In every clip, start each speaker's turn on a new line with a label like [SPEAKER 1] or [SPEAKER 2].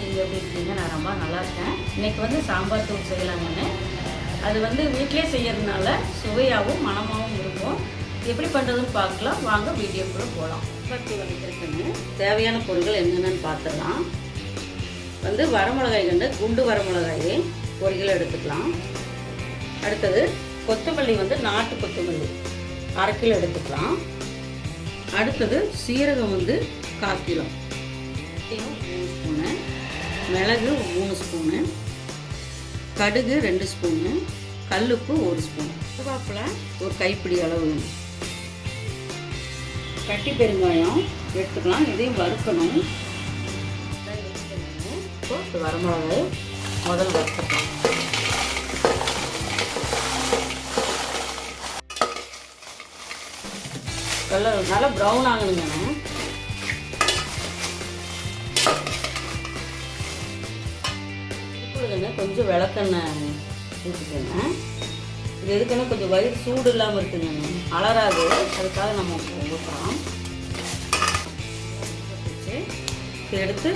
[SPEAKER 1] நீங்கள் எப்படி இருக்கீங்க? நான் ரொம்ப நல்லா இருக்கேன். இன்னைக்கு வந்து சாம்பார் தூள் செய்யலாங்கன்னு அது வந்து வீட்டிலே செய்யறதுனால சுவையாகவும் மனமாகவும் இருக்கும். எப்படி பண்ணுறதுன்னு பார்க்கலாம். வாங்க வீடியோக்குள்ளே போகலாம் சாம்பார் தூள் தேவையான பொருட்கள் என்னென்னு பார்த்துடலாம். வந்து வரமிளகாய் கண்டு குண்டு வரமிளகாய் ஒரு கிலோ எடுத்துக்கலாம். அடுத்தது கொத்தமல்லி வந்து நாட்டு கொத்தமல்லி. அரை கிலோ எடுத்துக்கலாம். அடுத்தது சீரகம் வந்து கால் கிலோ. ஸ்பூனு. மிளகு மூணு ஸ்பூனு கடுகு ரெண்டு ஸ்பூனு கல்லுப்பு ஒரு ஸ்பூன். கருவேப்பிலை. ஒரு கைப்பிடி அளவு. கட்டி பெருங்காயம் எடுத்துக்கலாம். இதையும் வறுக்கணும். வரமிளகாய் முதல் வறுத்துக்கலாம். கலர் நல்லா ப்ரௌன் ஆகணுங்க. இப்பொழுதுங்க கொஞ்சம் விளக்கெண்ணெய் ஊற்றிக்கோங்க இது எதுக்குன்னா கொஞ்சம் வயிறு சூடு இல்லாமல் இருக்குங்க அலராது அதுக்காக நம்ம ஊற்றுறோம் இதை எடுத்து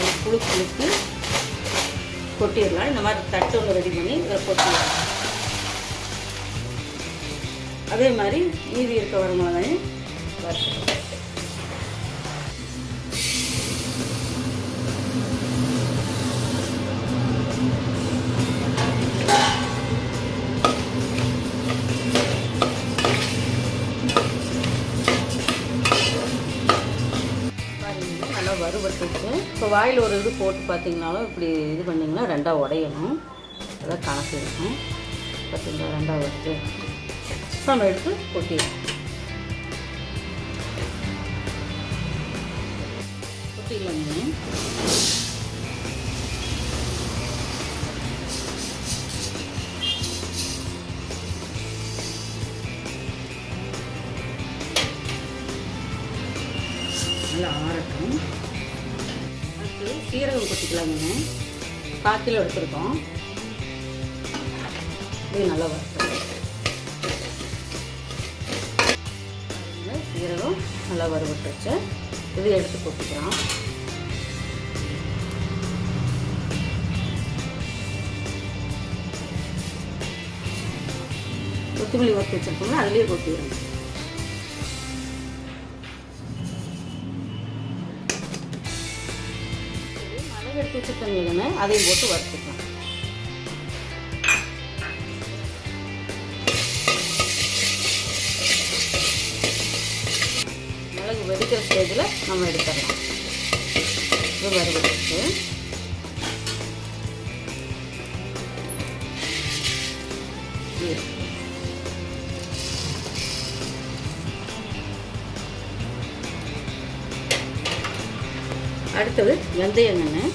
[SPEAKER 1] ஒரு புழு புழுக்கு கொட்டிடலாம். இந்த மாதிரி தட்டு ஒன்று ரெடி பண்ணி இதை கொட்டிடலாம். அதே மாதிரி மீதி இருக்க வருமானம் வறுத்துக்கலாம். நல்லா இப்போ வாயில் ஒரு இது போட்டு பார்த்தீங்கனாலும் இப்படி இது பண்ணிங்கன்னா ரெண்டாக உடையணும். அதான் கணக்கு இருக்கும். பார்த்தீங்களா ரெண்டாக வருது நம்ம எடுத்து கொட்டிடலாம். நல்லா ஆறட்டும். சீரகம் கொட்டிக்கலாங்க கால் கிலோ எடுத்துருக்கோம். இது நல்லா வறுத்துருக்கோம் சீரகம் நல்லா வறுபட்டு இது எடுத்து கொட்டிக்கலாம். கொத்தமல்லி வறுத்து வச்சுருக்கோம்னா அதுலேயே கொட்டிடணும் மிளகு எடுத்து வச்சுருக்கோங்க அதையும் போட்டு வறுத்துக்கலாம். மிளகு வெடிக்கிற ஸ்டேஜில் நம்ம எடுத்துடலாம். இது வறுவதற்கு அடுத்தது வெந்தயம் எண்ணெய்.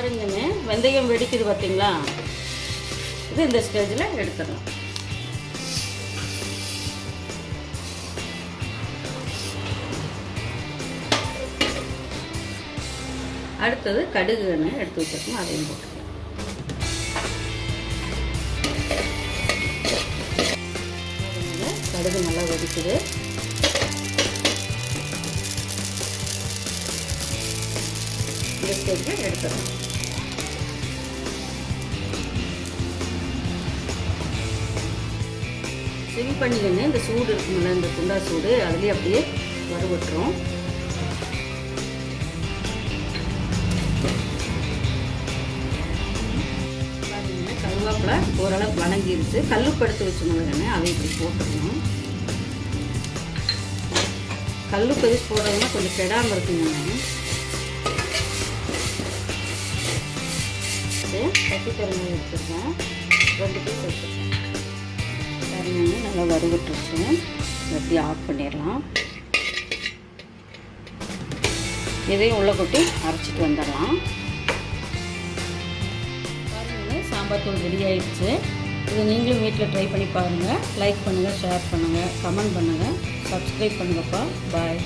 [SPEAKER 1] பாருங்கண்ணே வெந்தயம் வெடிக்குது பார்த்தீங்களா இது இந்த ஸ்டேஜில் எடுத்துடலாம். அடுத்தது கடுகு எண்ணெய் எடுத்து வச்சிருக்கோம். அதையும் போட்டுக்கலாம். கடுகு நல்லா வெடிக்குது. இந்த ஸ்டேஜில் எடுத்துடலாம். சிம் பண்ணிக்கணும் இந்த சூடு இருக்குமில்ல இந்த குண்டா சூடு அதுலேயே அப்படியே வறுவட்டுறோம். பாத்தீங்கன்னா கருவேப்பிலை ஓரளவுக்கு வணங்கிருச்சு. கல்லுப்படுத்து எடுத்து வச்சுருந்தேன் அதை இப்படி போட்டுருணும் கல்லுப்பு எதுக்கு போடுறதுனா கொஞ்சம் கெடாமல் இருக்குங்க பச்சை பெருங்காயம் எடுத்துருக்கேன் ரெண்டு பீஸ் எடுத்துருக்கேன் பாருங்க நல்லா வறுவிட்டுருச்சு. எப்படி ஆஃப் பண்ணிடலாம். இதையும் உள்ள கொட்டி அரைச்சிட்டு வந்துடலாம். பாருங்கள் சாம்பார் தூள் ரெடி ஆயிடுச்சு. இது நீங்களும் வீட்டில் ட்ரை பண்ணி பாருங்கள் லைக் பண்ணுங்கள் ஷேர் பண்ணுங்கள் கமெண்ட் பண்ணுங்கள் சப்ஸ்கிரைப் பண்ணுங்கப்பா. பாய்